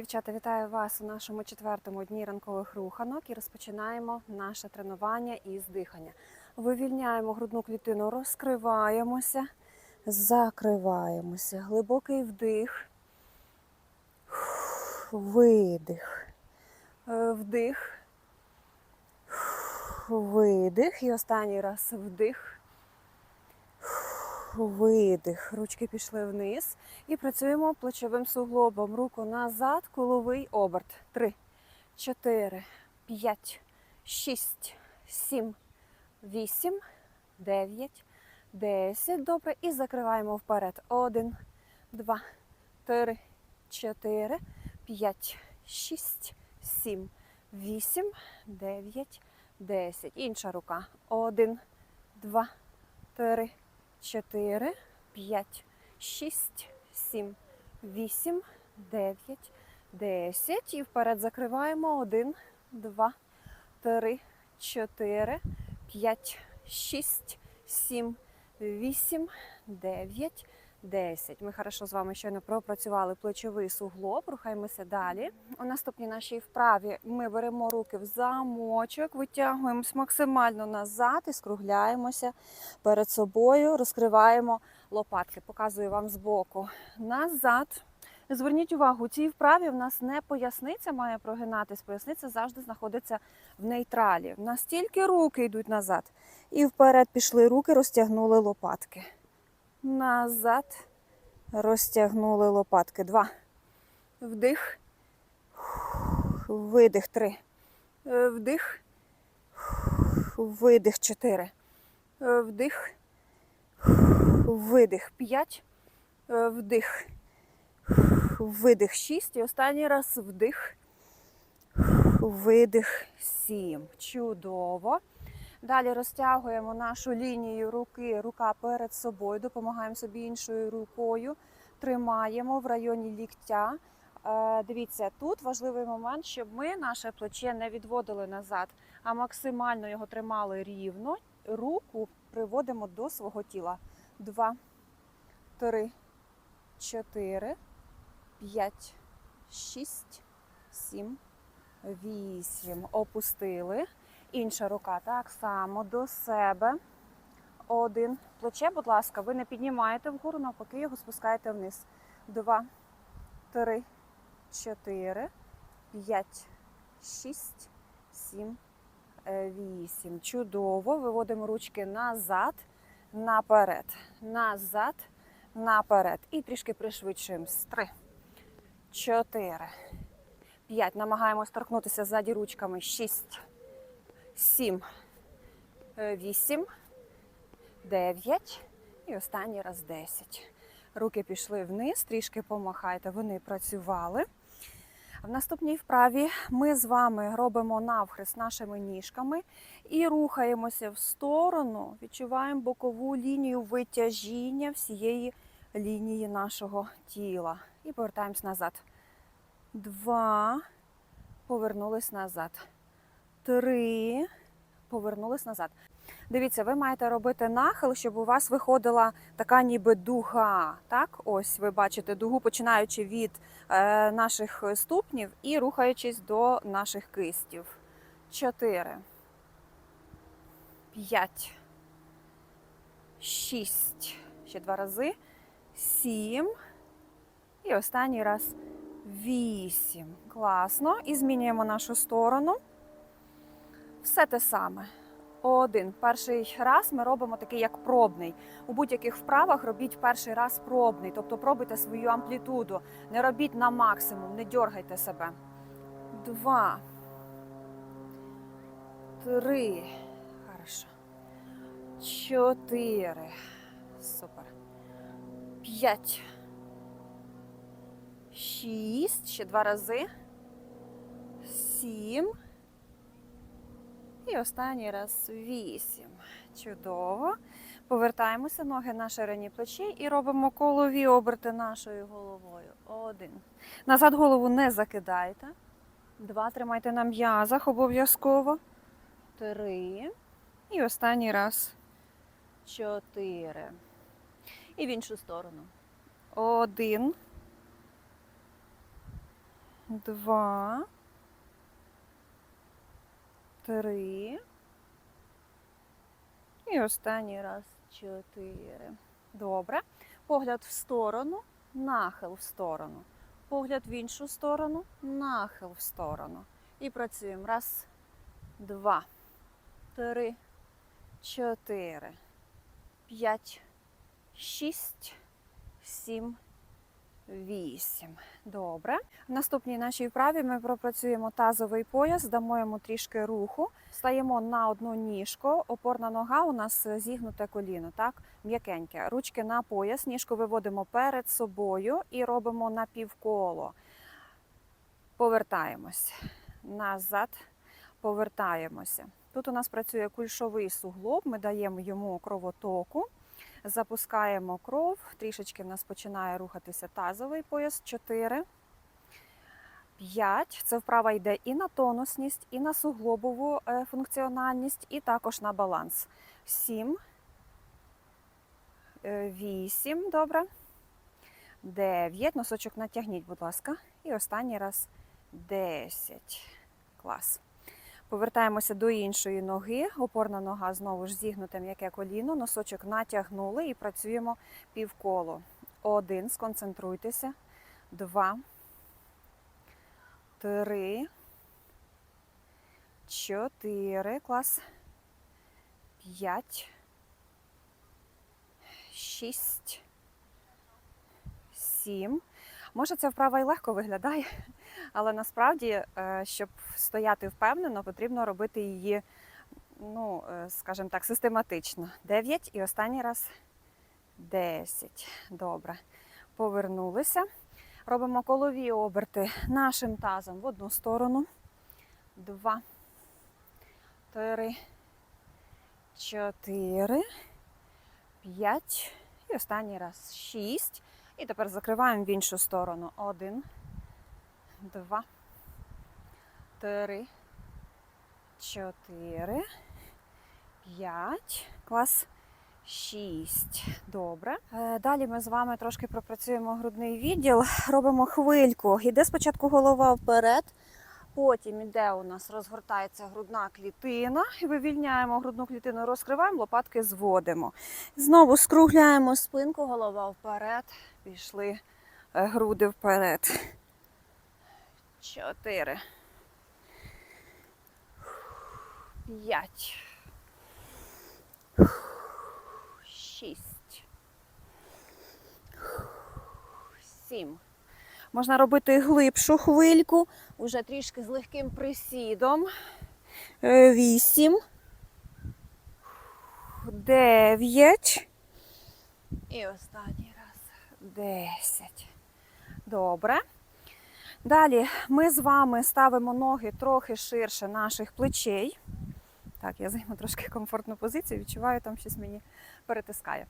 Дівчата, вітаю вас у нашому четвертому дні ранкових руханок і розпочинаємо наше тренування із дихання. Вивільняємо грудну клітину, розкриваємося, закриваємося. Глибокий вдих, видих, Е, вдих, видих. І останній раз вдих. Видих. Ручки пішли вниз. І працюємо плечовим суглобом. Руку назад, куловий оберт. Три, чотири, п'ять, шість, сім, вісім, дев'ять, десять. Добре. І закриваємо вперед. Один, два, три, чотири, п'ять, шість, сім, вісім, дев'ять, десять. Інша рука. Один, два, три, чотири, п'ять, шість, сім, вісім, дев'ять, десять. І вперед закриваємо. Один, два, три, чотири, п'ять, шість, сім, вісім, дев'ять, десять. Ми хорошо з вами щойно пропрацювали плечовий суглоб. Рухаємося далі. У наступній нашій вправі ми беремо руки в замочок, витягуємось максимально назад і скругляємося перед собою, розкриваємо лопатки. Показую вам збоку. Назад. Зверніть увагу, у цій вправі в нас не поясниця має прогинатись, поясниця завжди знаходиться в нейтралі. В нас тільки руки йдуть назад. І вперед пішли руки, розтягнули лопатки. Назад. Розтягнули лопатки. Два. Вдих. Видих. Три. Вдих. Видих. Чотири. Вдих. Видих. П'ять. Вдих. Видих. Шість. І останній раз вдих. Видих. Сім. Чудово. Далі розтягуємо нашу лінію руки, рука перед собою, допомагаємо собі іншою рукою, тримаємо в районі ліктя. Е, Дивіться, тут важливий момент, щоб ми наше плече не відводили назад, а максимально його тримали рівно. Руку приводимо до свого тіла. Два, три, чотири, п'ять, шість, сім, вісім. Опустили. Інша рука так само до себе. Один. Плече, будь ласка, ви не піднімаєте вгору, навпаки, його спускаєте вниз. Два, три, чотири, п'ять, шість, сім, вісім. Чудово. Виводимо ручки назад, наперед, назад, наперед. І трішки пришвидшуємось. Три, чотири, п'ять. Намагаємось торкнутися ззаді ручками. Шість. Сім, е, вісім, дев'ять і останній раз десять. Руки пішли вниз, трішки помахайте, вони працювали. В наступній вправі ми з вами робимо навхрест нашими ніжками і рухаємося в сторону, відчуваємо бокову лінію витяжіння всієї лінії нашого тіла. І повертаємось назад. Два. Повернулись назад три, повернулись назад. Дивіться, ви маєте робити нахил, щоб у вас виходила така ніби дуга. Так, ось ви бачите дугу, починаючи від е, наших ступнів і рухаючись до наших кистів. Чотири. П'ять. Шість. Ще два рази. Сім. І останній раз вісім. Класно. І змінюємо нашу сторону. Все те саме. Один. Перший раз ми робимо такий як пробний. У будь-яких вправах робіть перший раз пробний, тобто пробуйте свою амплітуду. Не робіть на максимум, не дергайте себе. Два. Три. Хорошо. Чотири. Супер. П'ять. Шість. Ще два рази. Сім. І останній раз вісім. Чудово. Повертаємося ноги на ширині плечей і робимо колові оберти нашою головою. Один. Назад голову не закидайте. Два. Тримайте на м'язах обов'язково. Три. І останній раз. Чотири. І в іншу сторону. Один. два, три. І останній раз чотири. Добре. Погляд в сторону, нахил в сторону. Погляд в іншу сторону, нахил в сторону. І працюємо. Раз, два, три, чотири, п'ять, шість, сім, вісім. Добре. В наступній нашій вправі ми пропрацюємо тазовий пояс, дамо йому трішки руху. Стаємо на одну ніжку. Опорна нога у нас зігнуте коліно, так? М'якеньке. Ручки на пояс, ніжку виводимо перед собою і робимо напівколо. Повертаємось назад, повертаємося. Тут у нас працює кульшовий суглоб, ми даємо йому кровотоку, запускаємо кров, трішечки в нас починає рухатися тазовий пояс. 4, 5. Це вправа йде і на тонусність, і на суглобову е, функціональність, і також на баланс. 7, 8, добре. 9. Носочок натягніть, будь ласка. І останній раз 10. Клас. Повертаємося до іншої ноги. Опорна нога знову ж зігнуте м'яке коліно. Носочок натягнули і працюємо півколо. Один. Сконцентруйтеся. Два. Три. Чотири. Клас. П'ять. Шість. Сім. Може, ця вправа і легко виглядає, але насправді, е, щоб стояти впевнено, потрібно робити її, ну, е, скажімо так, систематично. 9 і останній раз 10. Добре. Повернулися. Робимо колові оберти нашим тазом в одну сторону. Два, три, чотири, п'ять. І останній раз шість. І тепер закриваємо в іншу сторону. Один, два, три, чотири, п'ять. Клас. Шість. Добре. Е, Далі ми з вами трошки пропрацюємо грудний відділ, робимо хвильку. Іде спочатку голова вперед, потім іде у нас розгортається грудна клітина. І вивільняємо грудну клітину, розкриваємо, лопатки зводимо. Знову скругляємо спинку, голова вперед. Пішли е, груди вперед. Чотири. П'ять. Шість. Сім. Можна робити глибшу хвильку, уже трішки з легким присідом. Е, Вісім. Дев'ять. І останній раз. Десять. Добре. Далі ми з вами ставимо ноги трохи ширше наших плечей. Так, я займу трошки комфортну позицію, відчуваю, там щось мені перетискає.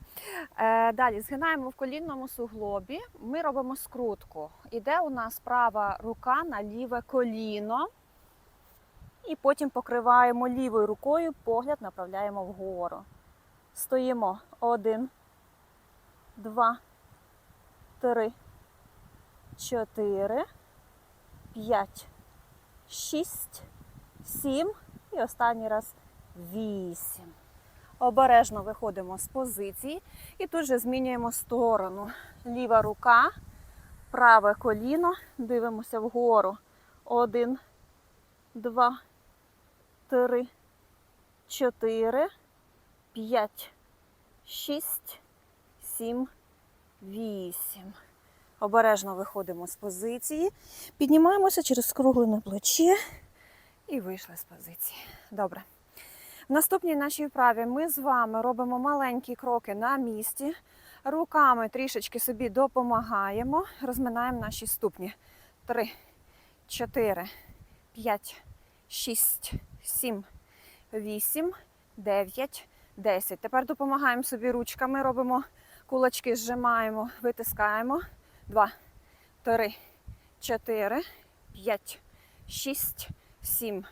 Е, далі згинаємо в колінному суглобі. Ми робимо скрутку. Іде у нас права рука на ліве коліно. І потім покриваємо лівою рукою, погляд направляємо вгору. Стоїмо. Один, два, три, чотири, п'ять, шість, сім. І останній раз вісім. Обережно виходимо з позиції і тут же змінюємо сторону. Ліва рука, праве коліно, дивимося вгору. Один, два, три, чотири, п'ять, шість, сім, вісім. Обережно виходимо з позиції, піднімаємося через скруглене плече і вийшли з позиції. Добре. В наступній нашій вправі ми з вами робимо маленькі кроки на місці. Руками трішечки собі допомагаємо, розминаємо наші ступні. Три, чотири, п'ять, шість, сім, вісім, дев'ять, десять. Тепер допомагаємо собі ручками, робимо кулачки, зжимаємо, витискаємо. Два, три, чотири, п'ять, шість, сім,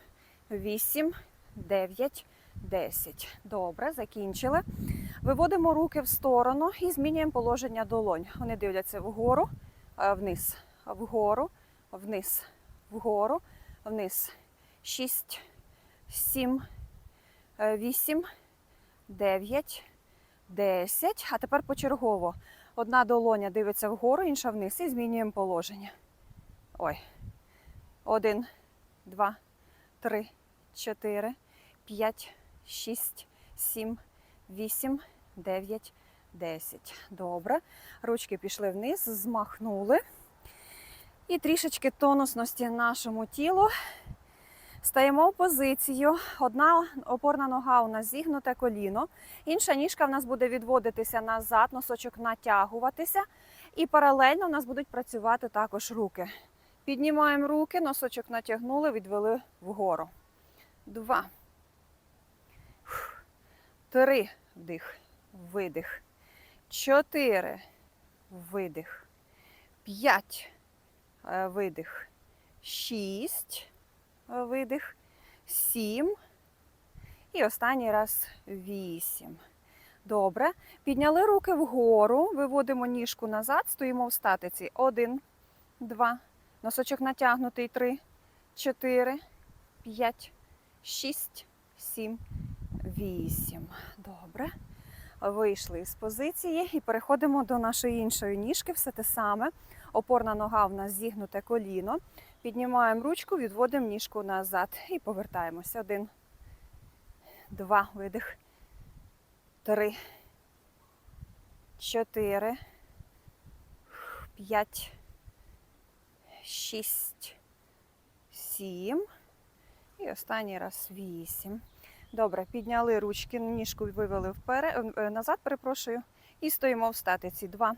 вісім, дев'ять, десять. Добре, закінчили. Виводимо руки в сторону і змінюємо положення долонь. Вони дивляться вгору, е, вниз, вгору, вниз, вгору, вниз. 6, 7, 8, 9, 10. А тепер почергово. Одна долоня дивиться вгору, інша вниз. І змінюємо положення. Ой. Один, два, три, чотири, п'ять, шість, сім, вісім, дев'ять, десять. Добре. Ручки пішли вниз, змахнули. І трішечки тонусності нашому тілу. Стаємо в позицію. Одна опорна нога у нас зігнуте коліно, інша ніжка в нас буде відводитися назад, носочок натягуватися. І паралельно в нас будуть працювати також руки. Піднімаємо руки, носочок натягнули, відвели вгору. Два. Три. Вдих. Видих. Чотири. Видих. П'ять. Е, Видих. Шість. Е, Видих. Сім. І останній раз вісім. Добре. Підняли руки вгору, виводимо ніжку назад, стоїмо в статиці. Один, два. Носочок натягнутий. Три, чотири, п'ять, шість, сім, вісім. Добре. Вийшли з позиції і переходимо до нашої іншої ніжки. Все те саме. Опорна нога в нас зігнуте коліно. Піднімаємо ручку, відводимо ніжку назад і повертаємося. Один, два, видих. Три, чотири, п'ять, шість, сім. І останній раз вісім. Добре, підняли ручки, ніжку вивели вперед, е, назад, перепрошую. І стоїмо в статиці. Два.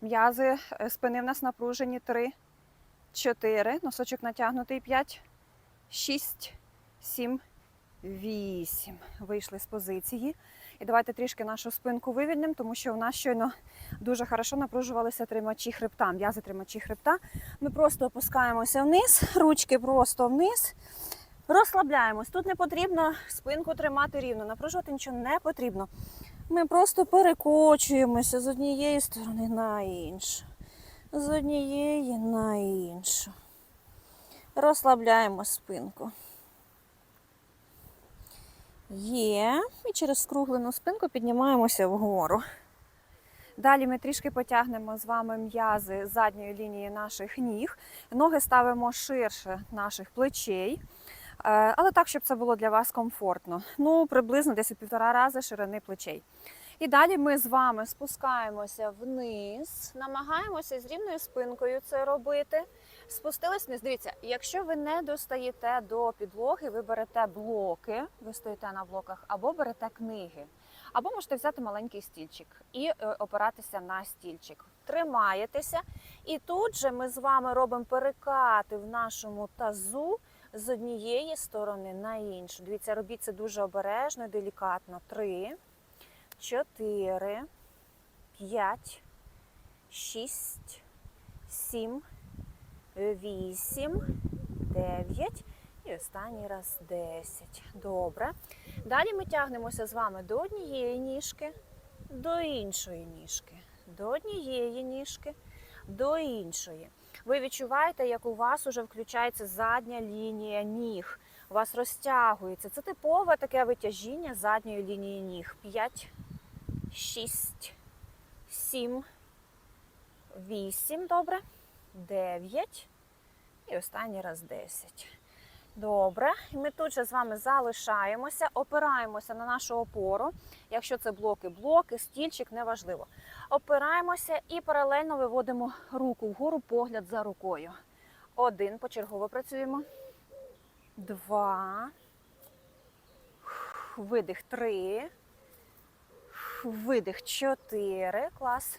М'язи е, спини в нас напружені. Три, чотири. Носочок натягнутий. П'ять, шість, сім, вісім. Вийшли з позиції. І давайте трішки нашу спинку вивільнимо, тому що у нас щойно дуже хорошо напружувалися тримачі хребта, м'язи тримачі хребта. Ми просто опускаємося вниз, ручки просто вниз. Розслабляємось. Тут не потрібно спинку тримати рівно, напружувати нічого не потрібно. Ми просто перекочуємося з однієї сторони на іншу. З однієї на іншу. Розслабляємо спинку. Є. І через скруглену спинку піднімаємося вгору. Далі ми трішки потягнемо з вами м'язи задньої лінії наших ніг. Ноги ставимо ширше наших плечей. Е, Але так, щоб це було для вас комфортно. Ну, приблизно десь у півтора рази ширини плечей. І далі ми з вами спускаємося вниз, намагаємося з рівною спинкою це робити. Спустились вниз. Дивіться, якщо ви не достаєте до підлоги, ви берете блоки, ви стоїте на блоках, або берете книги, або можете взяти маленький стільчик і е, опиратися на стільчик. Тримаєтеся, і тут же ми з вами робимо перекати в нашому тазу з однієї сторони на іншу. Дивіться, робіть це дуже обережно, делікатно. Три, чотири, п'ять, шість, сім, вісім, дев'ять. І останній раз 10. Добре. Далі ми тягнемося з вами до однієї ніжки, до іншої ніжки, до однієї ніжки, до іншої. Ви відчуваєте, як у вас уже включається задня лінія ніг. У вас розтягується. Це типове таке витяжіння задньої лінії ніг. 5, 6, 7, 8, добре, 9 і останній раз 10. Добре, і ми тут же з вами залишаємося, опираємося на нашу опору. Якщо це блоки, блоки, стільчик, неважливо. Опираємося і паралельно виводимо руку вгору, погляд за рукою. Один, почергово працюємо. Два. Видих три. Видих чотири. Клас.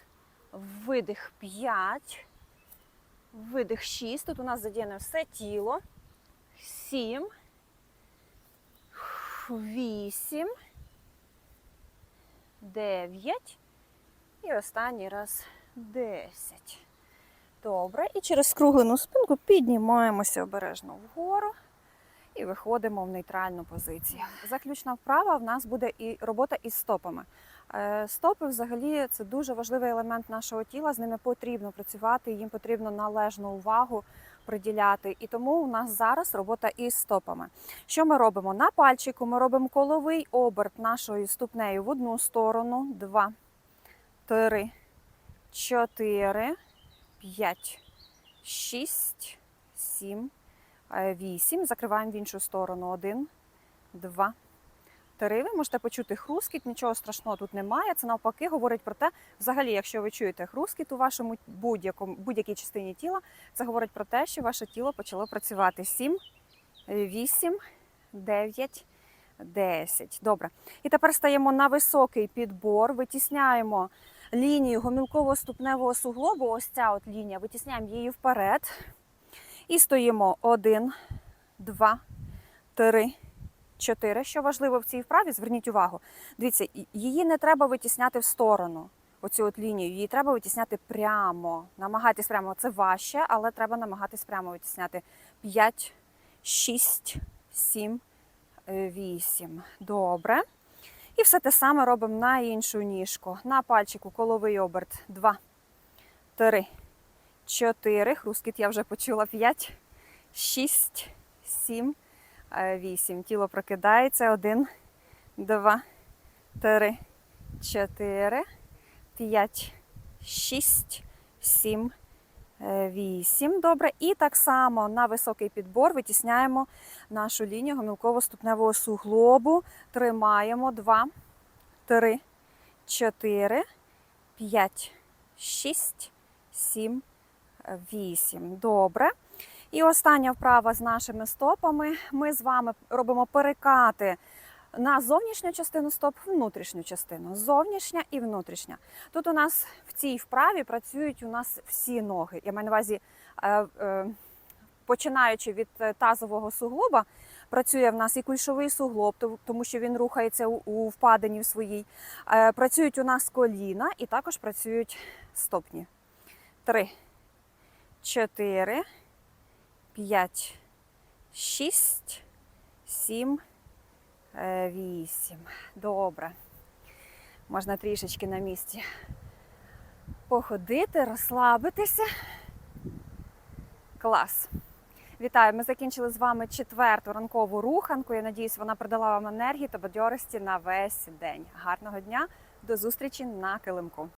Видих п'ять. Видих шість. Тут у нас задіяне все тіло сім, вісім, дев'ять і останній раз десять. Добре. І через скруглену спинку піднімаємося обережно вгору і виходимо в нейтральну позицію. Заключна вправа в нас буде і робота із стопами. Е, Стопи взагалі це дуже важливий елемент нашого тіла. З ними потрібно працювати, їм потрібно належну увагу приділяти. І тому у нас зараз робота із стопами. Що ми робимо? На пальчику ми робимо коловий оберт нашою ступнею в одну сторону. Два, три, чотири, п'ять, шість, сім, е, вісім. Закриваємо в іншу сторону. Один, два, три. Ви можете почути хрускіт, нічого страшного тут немає. Це навпаки говорить про те, взагалі, якщо ви чуєте хрускіт у вашому будь-якому будь-якій частині тіла, це говорить про те, що ваше тіло почало працювати. Сім, вісім, дев'ять. 10. Добре. І тепер стаємо на високий підбор, витісняємо лінію гомілково-ступневого суглобу. Ось ця от лінія, витісняємо її вперед. І стоїмо 1, 2, 3, 4. Що важливо в цій вправі, зверніть увагу. Дивіться, її не треба витісняти в сторону. Оцю от лінію, її треба витісняти прямо. Намагайтесь прямо. Це важче, але треба намагатись прямо витісняти. 5, 6, 7, 8. Добре. І все те саме робимо на іншу ніжку. На пальчику коловий оберт. 2, 3, 4. Хрускіт я вже почула. 5, 6, 7, 8. Тіло прокидається. 1, 2, 3, 4, 5, 6, 7, 8. Добре. І так само на високий підбор витісняємо нашу лінію гомілково-ступневого суглобу. Тримаємо 2, 3, 4, 5, 6, 7, 8. Добре. І остання вправа з нашими стопами. Ми з вами робимо перекати на зовнішню частину стоп, внутрішню частину. Зовнішня і внутрішня. Тут у нас в цій вправі працюють у нас всі ноги. Я маю на увазі, е, е, починаючи від е, тазового суглоба, працює в нас і кульшовий суглоб, тому що він рухається у- впадині в своїй. Працюють у нас коліна і також працюють стопні. Три, чотири, п'ять, шість, сім, е, вісім. Добре. Можна трішечки на місці походити, розслабитися. Клас. Вітаю! Ми закінчили з вами четверту ранкову руханку. Я надіюсь, вона придала вам енергії та бадьорості на весь день. Гарного дня, до зустрічі на килимку.